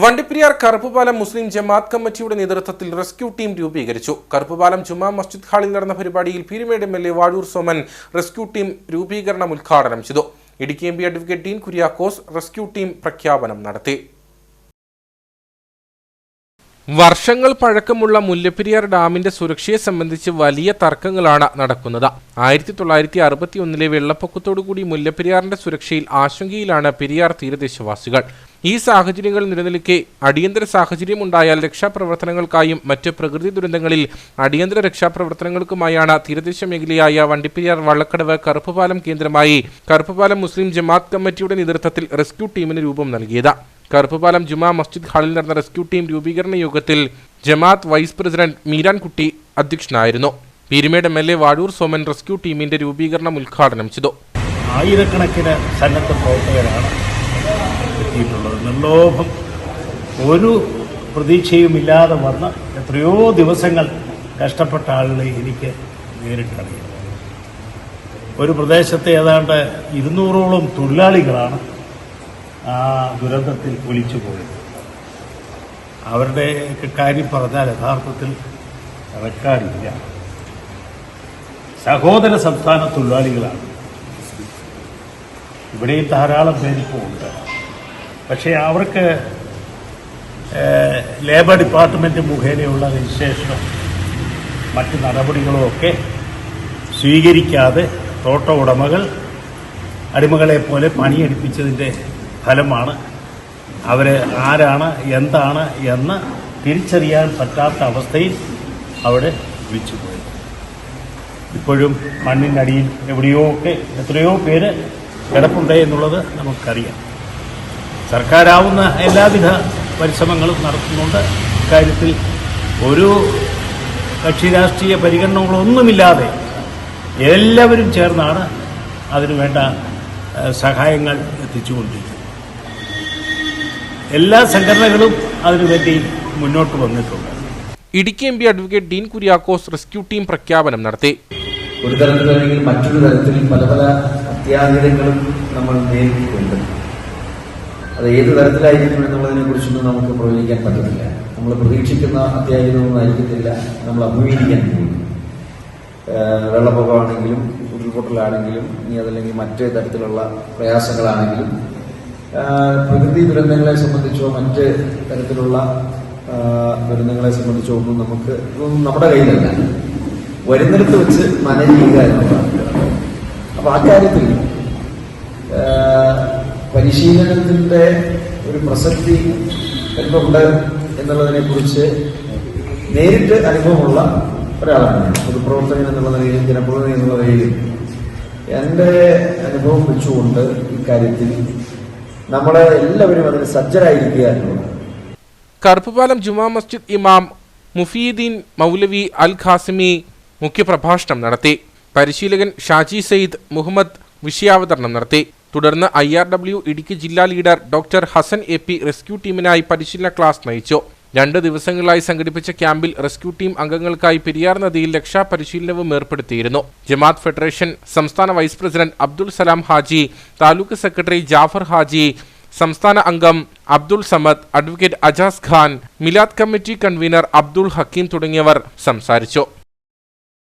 വണ്ടിപ്പെരിയാർ കറുപ്പുപാലം മുസ്ലിം ജമാഅത്ത് കമ്മിറ്റിയുടെ നേതൃത്വത്തിൽ rescue team രൂപീകരിച്ചു. കറുപ്പുപാലം ജുമാ മസ്ജിദ് ഹാളിൽ നടന്ന പരിപാടിയിൽ Peermade M L A Vazhoor Soman rescue team രൂപീകരണം ഉദ്ഘാടനം ചെയ്തു. Idukki M P advocate Dean Kuriakose rescue team പ്രഖ്യാപനം നടത്തി. വർഷങ്ങൾ പഴക്കമുള്ള മുല്ലപ്പെരിയാർ ഡാമിന്റെ സുരക്ഷയെ സംബന്ധിച്ച് വലിയ തർക്കങ്ങളാണ് നടക്കുന്നത്. ആയിരത്തി തൊള്ളായിരത്തി അറുപത്തി ഒന്നിലെ വെള്ളപ്പൊക്കത്തോടുകൂടി മുല്ലപ്പെരിയാറിന്റെ സുരക്ഷയിൽ ആശങ്കയിലാണ് പെരിയാർ തീരദേശവാസികൾ. ഈ സാഹചര്യങ്ങൾ നിലനിൽക്കെ അടിയന്തര സാഹചര്യം ഉണ്ടായാൽ രക്ഷാപ്രവർത്തനങ്ങൾക്കായും മറ്റ് പ്രകൃതി ദുരന്തങ്ങളിൽ അടിയന്തര രക്ഷാപ്രവർത്തനങ്ങൾക്കുമായാണ് തീരദേശ മേഖലയായ വണ്ടിപ്പെരിയാർ വള്ളക്കടവ് കറുപ്പുപാലം കേന്ദ്രമായി കറുപ്പുപാലം മുസ്ലിം ജമാത്ത് കമ്മിറ്റിയുടെ നേതൃത്വത്തിൽ റെസ്ക്യൂ ടീമിന് രൂപം നൽകിയത്. കറുപ്പുപാലം ജുമാ മസ്ജിദ് ഹാളിൽ നടന്ന റെസ്ക്യൂ ടീം രൂപീകരണ യോഗത്തിൽ ജമാത്ത് വൈസ് പ്രസിഡന്റ് മീരാൻകുട്ടി അധ്യക്ഷനായിരുന്നു. Peermade M L A Vazhoor Soman rescue ടീമിന്റെ രൂപീകരണം ഉദ്ഘാടനം ചെയ്തു. ആയിരക്കണക്കിന് സന്നദ്ധ പ്രവർത്തകരാണ് നിർലോഭം. ഒരു പ്രതീക്ഷയുമില്ലാതെ വന്ന് എത്രയോ ദിവസങ്ങൾ കഷ്ടപ്പെട്ട ആളുകളെ എനിക്ക് നേരിട്ടറിയാം. ഒരു പ്രദേശത്തെ ഏതാണ്ട് ഇരുന്നൂറോളം തൊഴിലാളികളാണ് ആ ദുരന്തത്തിൽ ഒലിച്ചു പോയത് അവരുടെ കാര്യം പറഞ്ഞാൽ യഥാർത്ഥത്തിൽ റെക്കാർഡില്ല സഹോദര സംസ്ഥാന തൊഴിലാളികളാണ്. ഇവിടെയും ധാരാളം പേരിപ്പോൾ ഉണ്ട്. പക്ഷേ അവർക്ക് ലേബർ ഡിപ്പാർട്ട്മെന്റ് മുഖേനയുള്ള രജിസ്ട്രേഷനോ മറ്റ് നടപടികളോ ഒക്കെ സ്വീകരിക്കാതെ തോട്ട ഉടമകൾ അടിമകളെ പോലെ പണിയെടുപ്പിച്ചതിന്റെ ഫലമാണ് അവർ ആരാണ് എന്താണ് എന്ന് തിരിച്ചറിയാൻ പറ്റാത്ത അവസ്ഥയിൽ അവിടെ വിളിച്ചുപോയി ഇപ്പോഴും മണ്ണിനടിയിൽ എവിടെയോ ഒക്കെ എത്രയോ പേര് കിടപ്പുണ്ട് എന്നുള്ളത് നമുക്കറിയാം. സർക്കാരാവുന്ന എല്ലാവിധ പരിശ്രമങ്ങളും നടത്തുന്നുണ്ട്. ഇക്കാര്യത്തിൽ ഒരു കക്ഷി രാഷ്ട്രീയ പരിഗണനകളൊന്നുമില്ലാതെ എല്ലാവരും ചേർന്നാണ് അതിനുവേണ്ട സഹായങ്ങൾ എത്തിച്ചുകൊണ്ടിരിക്കുന്നത്. എല്ലാ സംഘടനകളും അതിനുവേണ്ടി മുന്നോട്ട് വന്നിട്ടുണ്ട്. Idukki M P advocate Dean Kuriakose rescue team പ്രഖ്യാപനം നടത്തി. ഒരു തരത്തിലും അല്ലെങ്കിൽ മറ്റൊരു തരത്തിൽ പല പല അത്യാഹിതങ്ങളും നമ്മൾ നേരിട്ടിട്ടുണ്ട്. അത് ഏത് തരത്തിലായിരിക്കും എന്നുള്ളതിനെ കുറിച്ചൊന്നും നമുക്ക് പ്രവചിക്കാൻ പറ്റത്തില്ല. നമ്മൾ പ്രതീക്ഷിക്കുന്ന അത്യാഹിതമൊന്നും ആയിരിക്കത്തില്ല. നമ്മൾ അഭിമുഖീകരിക്കാൻ പോകുന്നു. വെള്ളപ്പൊക്കമാണെങ്കിലും ഉരുൾപൊട്ടലാണെങ്കിലും ഇനി അതല്ലെങ്കിൽ മറ്റ് തരത്തിലുള്ള പ്രയാസങ്ങളാണെങ്കിലും പ്രകൃതി ദുരന്തങ്ങളെ സംബന്ധിച്ചോ മറ്റ് തരത്തിലുള്ള ദുരന്തങ്ങളെ സംബന്ധിച്ചോ ഒന്നും നമുക്ക് ഇതൊന്നും നമ്മുടെ കയ്യിലല്ല. വരുന്നിടത്ത് വെച്ച് മാനേജ് ചെയ്യുക എന്നുള്ളതാണ്. അപ്പൊ ആ കാര്യത്തിൽ പരിശീലനത്തിന്റെ ഒരു പ്രസക്തി എന്തുണ്ട് എന്നുള്ളതിനെ കുറിച്ച് നേരിട്ട് അനുഭവമുള്ള ഒരാളാണ്. പൊതുപ്രവർത്തകൻ എന്നുള്ള നിലയിലും ജനപ്രതിനിധി എന്നുള്ള നിലയിലും എന്റെ അനുഭവം വെച്ചുകൊണ്ട് ഇക്കാര്യത്തിൽ നമ്മളെ എല്ലാവരും അതിന് സജ്ജരായിരിക്കുക കറുപ്പുപാലം ജുമാ മസ്ജിദ് ഇമാം മുഫീദീൻ മൗലവി അൽ ഖാസിമി മുഖ്യപ്രഭാഷണം നടത്തി. പരിശീലകൻ ഷാജി സയ്യിദ് മുഹമ്മദ് വിഷയാവതരണം നടത്തി. തുടർന്ന് ഐ ആർ ഡബ്ല്യു ഇടുക്കി ജില്ലാ leader doctor Hasan A P rescue ടീമിനായി പരിശീലന ക്ലാസ് നയിച്ചു. രണ്ട് ദിവസങ്ങളായി സംഘടിപ്പിച്ച ക്യാമ്പിൽ റെസ്ക്യൂ ടീം അംഗങ്ങൾക്കായി പെരിയാർ നദിയിൽ രക്ഷാപരിശീലനവും ഏർപ്പെടുത്തിയിരുന്നു. ജമാഅത്ത് ഫെഡറേഷൻ സംസ്ഥാന vice president Abdul Salam Haji taluk secretary Jafar Haji സംസ്ഥാന അംഗം Abdul Samad advocate Ajaz Khan Milad committee convener Abdul Hakeem തുടങ്ങിയവർ സംസാരിച്ചു.